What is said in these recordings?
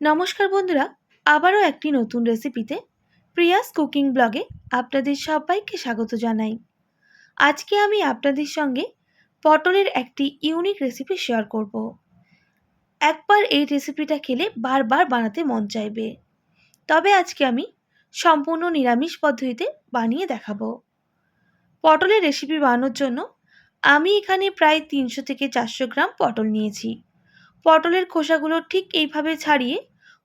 নমস্কার বন্ধুরা, আবারও একটি নতুন রেসিপিতে প্রিয়াস কুকিং ব্লগে আপনাদের সবাইকে স্বাগত জানাই। আজকে আমি আপনাদের সঙ্গে পটলের একটি ইউনিক রেসিপি শেয়ার করব। একবার এই রেসিপিটা খেলে বারবার বানাতে মন চাইবে। তবে আজকে আমি সম্পূর্ণ নিরামিষ পদ্ধতিতে বানিয়ে দেখাবো। পটলের রেসিপি বানানোর জন্য আমি এখানে প্রায় তিনশো থেকে চারশো গ্রাম পটল নিয়েছি। পটলের খোসাগুলো ঠিক এইভাবে ছাড়িয়ে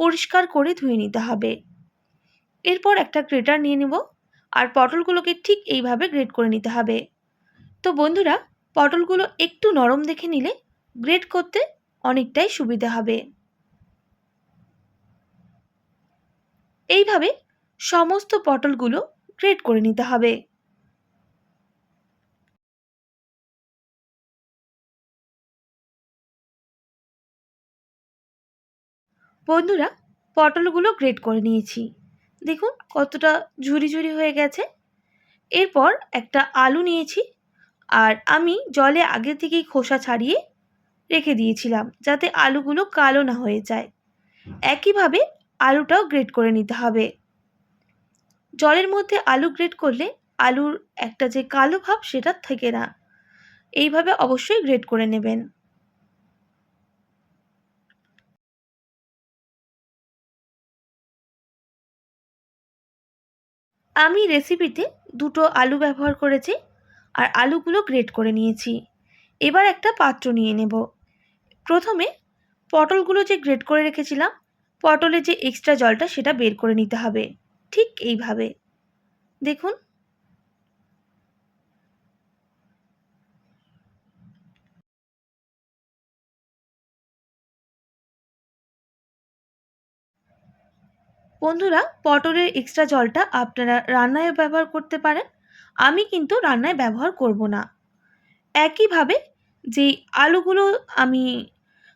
পরিষ্কার করে ধুয়ে নিতে হবে। এরপর একটা গ্রেটার নিয়ে নেব আর পটলগুলোকে ঠিক এইভাবে গ্রেট করে নিতে হবে। তো বন্ধুরা, পটলগুলো একটু নরম দেখে নিলে গ্রেট করতে অনেকটাই সুবিধা হবে। এইভাবে সমস্ত পটলগুলো গ্রেট করে নিতে হবে। বন্ধুরা, পটলগুলো গ্রেট করে নিয়েছি। দেখুন কতটা ঝুরি ঝুরি হয়ে গেছে। এরপর একটা আলু নিয়েছি আর আমি জলে আগে থেকেই খোসা ছাড়িয়ে রেখে দিয়েছিলাম যাতে আলুগুলো কালো না হয়ে যায়। একইভাবে আলুটাও গ্রেট করে নিতে হবে। জলের মধ্যে আলু গ্রেট করলে আলুর একটা যে কালো ভাব সেটা থেকে না। এইভাবে অবশ্যই গ্রেট করে নেবেন। আমি রেসিপিতে দুটো আলু ব্যবহার করেছি আর আলুগুলো গ্রেট করে নিয়েছি। এবার একটা পাত্র নিয়ে নেব। প্রথমে পটলগুলো যে গ্রেট করে রেখেছিলাম পটলের যে এক্সট্রা জলটা সেটা বের করে নিতে হবে। ঠিক এইভাবে। দেখুন বন্ধুরা, পটলের এক্সট্রা জলটা আপনারা রান্নায় ব্যবহার করতে পারেন। আমি কিন্তু রান্নায় ব্যবহার করব না। একইভাবে যে আলুগুলো আমি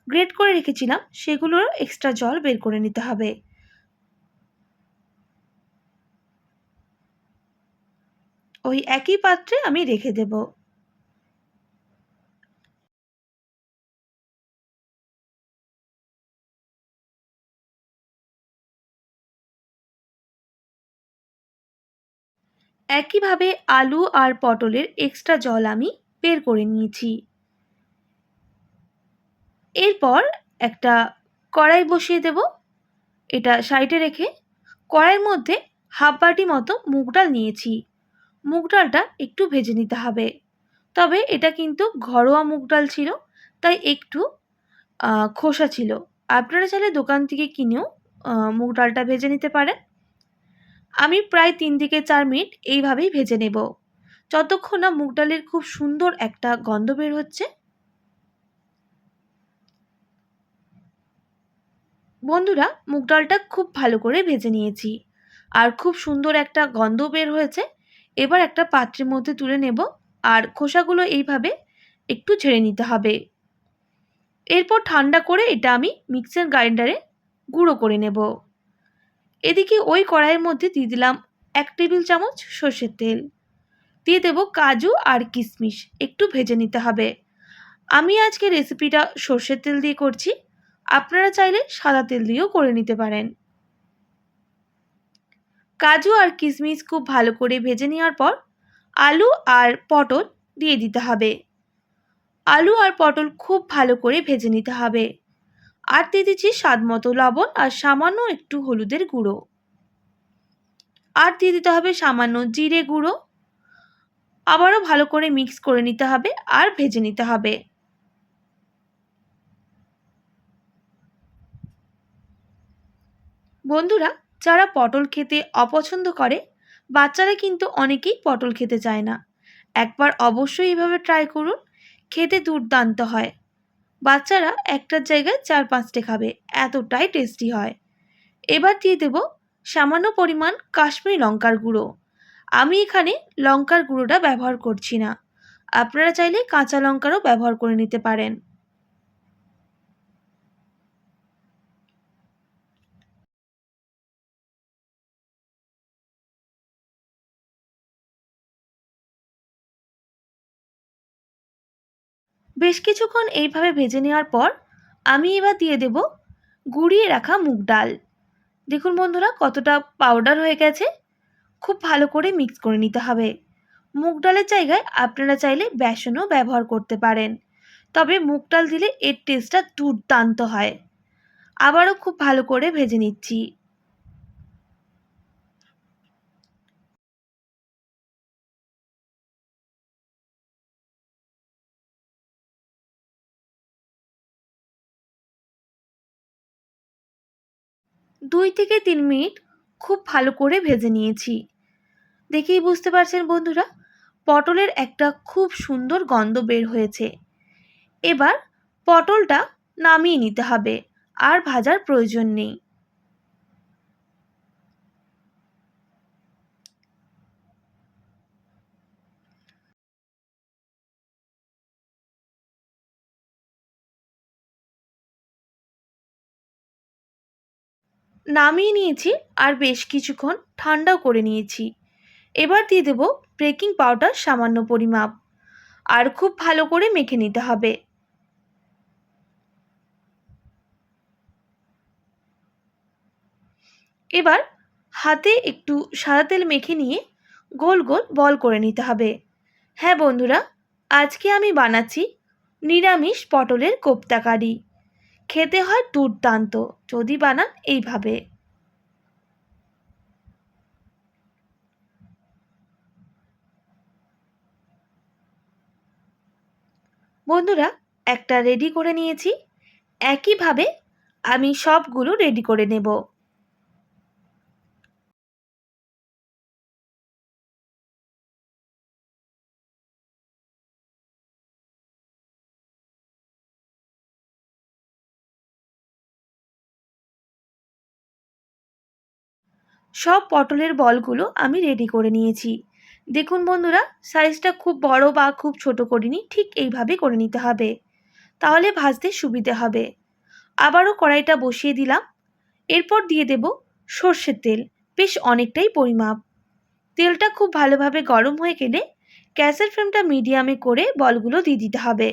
গ্রেট করে রেখেছিলাম সেগুলোর এক্সট্রা জল বের করে নিতে হবে। ওই একই পাত্রে আমি রেখে দেবো। একইভাবে আলু আর পটলের এক্সট্রা জল আমি বের করে নিয়েছি। এরপর একটা কড়াই বসিয়ে দেব। এটা সাইডে রেখে কড়াইয়ের মধ্যে হাফ বাটি মতো মুগ ডাল নিয়েছি। মুগ ডালটা একটু ভেজে নিতে হবে। তবে এটা কিন্তু ঘরোয়া মুগ ডাল ছিল, তাই একটু খোসা ছিল। আপনারা চাইলে দোকান থেকে কিনেও মুগ ডালটা ভেজে নিতে পারেন। আমি প্রায় তিন থেকে চার মিনিট এইভাবেই ভেজে নেব। যতক্ষণ না মুগ ডালের খুব সুন্দর একটা গন্ধ বের হচ্ছে। বন্ধুরা, মুগ ডালটা খুব ভালো করে ভেজে নিয়েছি। আর খুব সুন্দর একটা গন্ধ বের হয়েছে। এবার একটা পাত্রের মধ্যে তুলে নেব। আর খোসাগুলো এইভাবে একটু ঝেড়ে নিতে হবে। এরপর ঠান্ডা করে এটা আমি মিক্সার গ্রাইন্ডারে গুঁড়ো করে নেব। এদিকে ওই কড়াইয়ের মধ্যে দিয়ে দিলাম এক টেবিল চামচ সর্ষের তেল। দিয়ে দেবো কাজু আর কিশমিশ, একটু ভেজে নিতে হবে। আমি আজকে রেসিপিটা সর্ষের তেল দিয়ে করছি। আপনারা চাইলে সাদা তেল দিয়েও করে নিতে পারেন। কাজু আর কিশমিশ খুব ভালো করে ভেজে নেওয়ার পর আলু আর পটল দিয়ে দিতে হবে। আলু আর পটল খুব ভালো করে ভেজে নিতে হবে। আর দিয়ে দিচ্ছি স্বাদ মতো লবণ আর সামান্য একটু হলুদের গুঁড়ো। আর দিয়ে দিতে হবে সামান্য জিরে গুঁড়ো। আবারও ভালো করে মিক্স করে নিতে হবে আর ভেজে নিতে হবে। বন্ধুরা, যারা পটল খেতে অপছন্দ করে, বাচ্চারা কিন্তু অনেকেই পটল খেতে চায় না। একবার অবশ্যই এভাবে ট্রাই করুন, খেতে দুর্দান্ত হয়। বাচ্চারা একটার জায়গায় চার পাঁচটে খাবে, এতটাই টেস্টি হয়। এবার দিয়ে দেব সামান্য পরিমাণ কাশ্মীরি লঙ্কার গুঁড়ো। আমি এখানে লঙ্কার গুঁড়োটা ব্যবহার করছি না। আপনারা চাইলে কাঁচা লঙ্কারও ব্যবহার করে নিতে পারেন। বেশ কিছুক্ষণ এইভাবে ভেজে নেওয়ার পর আমি এবার দিয়ে দেব গুঁড়িয়ে রাখা মুগ ডাল। দেখুন বন্ধুরা, কতটা পাউডার হয়ে গেছে। খুব ভালো করে মিক্স করে নিতে হবে। মুগ ডালের জায়গায় আপনারা চাইলে বেসনও ব্যবহার করতে পারেন। তবে মুগ ডাল দিলে এর টেস্টটা দুর্দান্ত হয়। আবারও খুব ভালো করে ভেজে নিচ্ছি। দুই থেকে তিন মিনিট খুব ভালো করে ভেজে নিয়েছি। দেখেই বুঝতে পারছেন বন্ধুরা, পটলের একটা খুব সুন্দর গন্ধ বের হয়েছে। এবার পটলটা নামিয়ে নিতে হবে, আর ভাজার প্রয়োজন নেই। নামিয়ে নিয়েছি আর বেশ কিছুক্ষণ ঠান্ডাও করে নিয়েছি। এবার দিয়ে দেব বেকিং পাউডার সামান্য পরিমাপ। আর খুব ভালো করে মেখে নিতে হবে। এবার হাতে একটু সাদা তেল মেখে নিয়ে গোল গোল বল করে নিতে হবে। হ্যাঁ বন্ধুরা, আজকে আমি বানাচ্ছি নিরামিষ পটলের কোপ্তা কারি। খেতে হয় দুর্দান্ত। যদি বানান এইভাবে। বন্ধুরা, একটা রেডি করে নিয়েছি। একইভাবে আমি সবগুলো রেডি করে নেব। সব পটলের বলগুলো আমি রেডি করে নিয়েছি। দেখুন বন্ধুরা সাইজটা খুব বড় বা খুব ছোট করিনি, ঠিক এইভাবে করে নিতে হবে। তাহলে ভাজতে সুবিধে হবে। আবারও কড়াইটা বসিয়ে দিলাম। এরপর দিয়ে দেব সর্ষের তেল, বেশ অনেকটাই পরিমাপ। তেলটা খুব ভালোভাবে গরম হয়ে গেলে গ্যাসের ফ্লেমটা মিডিয়ামে করে বলগুলো দিয়ে দিতে হবে।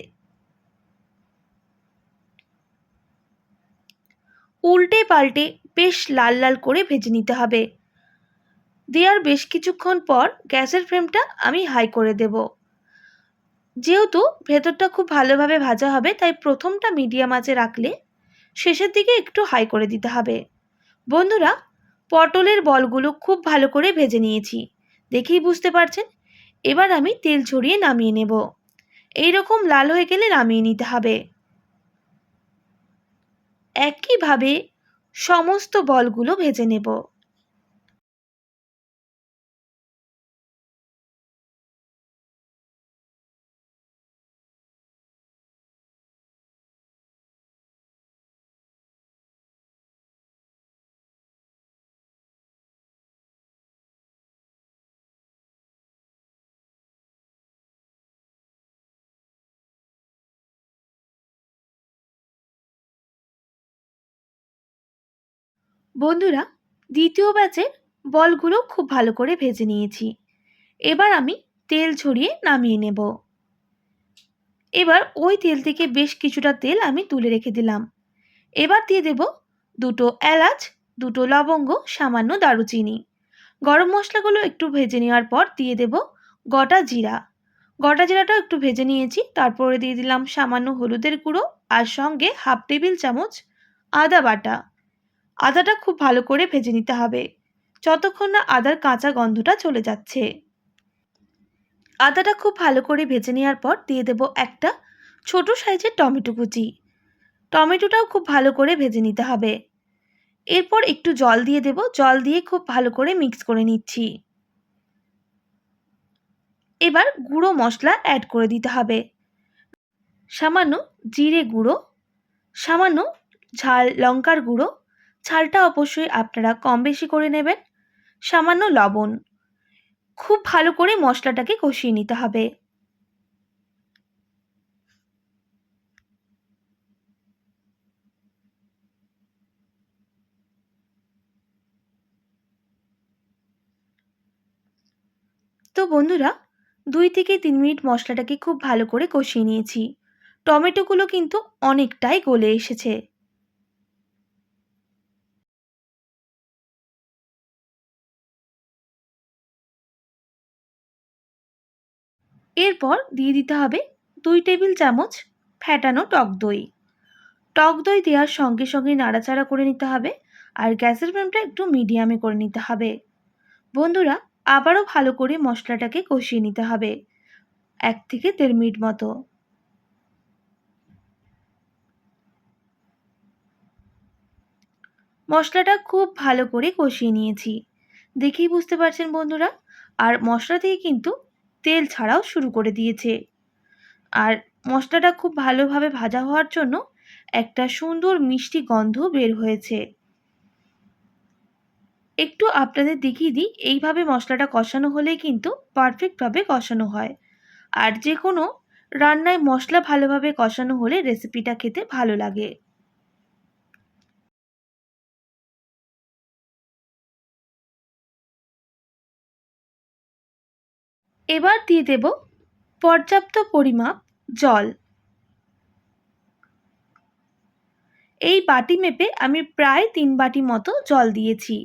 উল্টে পাল্টে বেশ লাল লাল করে ভেজে নিতে হবে। দেওয়ার বেশ কিছুক্ষণ পর গ্যাসের ফ্লেমটা আমি হাই করে দেব। যেহেতু ভেতরটা খুব ভালোভাবে ভাজা হবে, তাই প্রথমটা মিডিয়াম আঁচে রাখলে শেষের দিকে একটু হাই করে দিতে হবে। বন্ধুরা, পটলের বলগুলো খুব ভালো করে ভেজে নিয়েছি। দেখেই বুঝতে পারছেন? এবার আমি তেল ছড়িয়ে নামিয়ে নেব। এই রকম লাল হয়ে গেলে নামিয়ে নিতে হবে। একইভাবে সমস্ত বলগুলো ভেজে নেব। বন্ধুরা, দ্বিতীয় ব্যাচের বলগুলো খুব ভালো করে ভেজে নিয়েছি। এবার আমি তেল ছড়িয়ে নামিয়ে নেব। এবার ওই তেল থেকে বেশ কিছুটা তেল আমি তুলে রেখে দিলাম। এবার দিয়ে দেব দুটো এলাচ, দুটো লবঙ্গ, সামান্য দারুচিনি। গরম মশলাগুলো একটু ভেজে নেওয়ার পর দিয়ে দেব গোটা জিরা। গোটা জিরাটাও একটু ভেজে নিয়েছি, তারপরে দিয়ে দিলাম সামান্য হলুদের গুঁড়ো আর সঙ্গে হাফ টেবিল চামচ আদা বাটা। আদাটা খুব ভালো করে ভেজে নিতে হবে। যতক্ষণ না আদার কাঁচা গন্ধটা চলে যাচ্ছে। আদাটা খুব ভালো করে ভেজে নেওয়ার পর দিয়ে দেব একটা ছোট সাইজের টমেটো কুচি। টমেটোটাও খুব ভালো করে ভেজে নিতে হবে। এরপর একটু জল দিয়ে দেব। জল দিয়ে খুব ভালো করে মিক্স করে নিচ্ছি। এবার গুঁড়ো মশলা অ্যাড করে দিতে হবে। সামান্য জিরে গুঁড়ো, সামান্য ঝাল লঙ্কার গুঁড়ো ঝালটা অবশ্যই আপনারা কম বেশি করে নেবেন। সামান্য লবণ। খুব ভালো করে মশলাটাকে কষিয়ে নিতে হবে। তো বন্ধুরা, দুই থেকে তিন মিনিট মশলাটাকে খুব ভালো করে কষিয়ে নিয়েছি। টমেটোগুলো কিন্তু অনেকটাই গলে এসেছে। এরপর দিয়ে দিতে হবে দুই টেবিল চামচ ফ্যাটানো টক দই। টক দই দেওয়ার সঙ্গে সঙ্গে নাড়াচাড়া করে নিতে হবে আর গ্যাসের ফ্লেমটা একটু মিডিয়ামে করে নিতে হবে। বন্ধুরা, আবারও ভালো করে মশলাটাকে কষিয়ে নিতে হবে এক থেকে দেড় মিনিট মতো। মশলাটা খুব ভালো করে কষিয়ে নিয়েছি। দেখেই বুঝতে পারছেন বন্ধুরা, আর মশলা থেকে কিন্তু তেল ছাড়াও শুরু করে দিয়েছে। আর মশলাটা খুব ভালোভাবে ভাজা হওয়ার জন্য একটা সুন্দর মিষ্টি গন্ধ বের হয়েছে। একটু আপনাদের দেখিয়ে দিই, এইভাবে মশলাটা কষানো হলেই কিন্তু পারফেক্টভাবে কষানো হয়। আর যে কোনো রান্নায় মশলা ভালোভাবে কষানো হলে রেসিপিটা খেতে ভালো লাগে। এবার দিয়ে দেব পর্যাপ্ত পরিমাপ জল। এই বাটি মেপে আমি প্রায় তিন বাটি মতো জল দিয়েছি।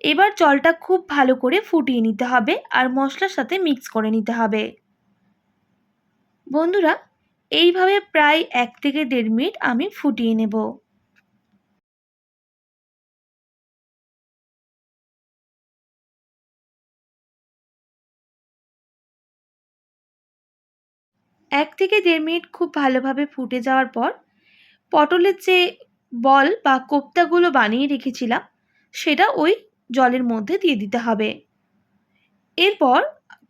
এবার জলটা খুব ভালো করে ফুটিয়ে নিতে হবে আর মশলার সাথে মিক্স করে নিতে হবে। বন্ধুরা, এইভাবে প্রায় এক থেকে দেড় মিনিট আমি ফুটিয়ে নেব। এক থেকে দেড় মিনিট খুব ভালোভাবে ফুটে যাওয়ার পর পটলের যে বল বা কোপ্তাগুলো বানিয়ে রেখেছিলাম, সেটা ওই জলের মধ্যে দিয়ে দিতে হবে। এরপর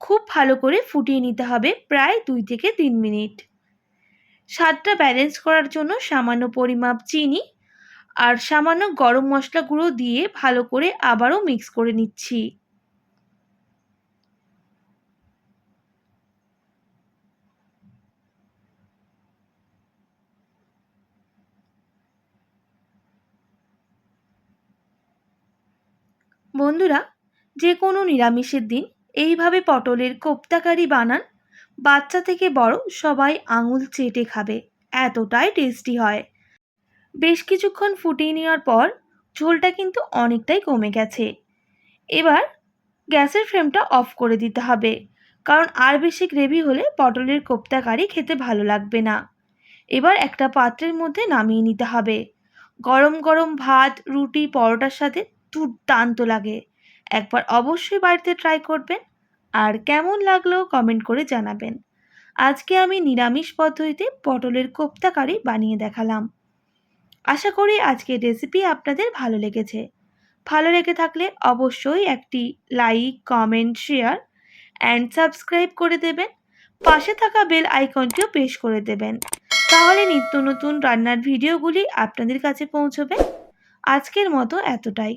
খুব ভালো করে ফুটিয়ে নিতে হবে প্রায় দুই থেকে তিন মিনিট। স্বাদটা ব্যালেন্স করার জন্য সামান্য পরিমাপ চিনি আর সামান্য গরম মশলা গুঁড়ো দিয়ে ভালো করে আবারও মিক্স করে নিচ্ছি। বন্ধুরা যে কোনো নিরামিষের দিন এইভাবে পটলের কোপ্তাকারি বানান। বাচ্চা থেকে বড় সবাই আঙুল চেটে খাবে, এতটাই টেস্টি হয়। বেশ কিছুক্ষণ ফুটিয়ে নেওয়ার পর ঝোলটা কিন্তু অনেকটাই কমে গেছে। এবার গ্যাসের ফ্লেমটা অফ করে দিতে হবে, কারণ আর বেশি গ্রেভি হলে পটলের কোপ্তা কারি খেতে ভালো লাগবে না। এবার একটা পাত্রের মধ্যে নামিয়ে নিতে হবে। গরম গরম ভাত, রুটি, পরোটার সাথে দুর্দান্ত লাগে। একবার অবশ্যই বাড়িতে ট্রাই করবেন। আর কেমন লাগল কমেন্ট করে জানাবেন। আজকে আমি নিরামিষ পদ্ধতিতে পটলের কোপ্তা কারি বানিয়ে দেখালাম। আশা করি আজকের রেসিপি আপনাদের ভালো লেগেছে। ভালো লেগে থাকলে অবশ্যই একটি like comment share and subscribe করে দেবেন। পাশে থাকা বেল আইকনটিও পেশ করে দেবেন। তাহলে নিত্য নতুন রান্নার ভিডিওগুলি আপনাদের কাছে পৌঁছবে। আজকের মতো এতটাই।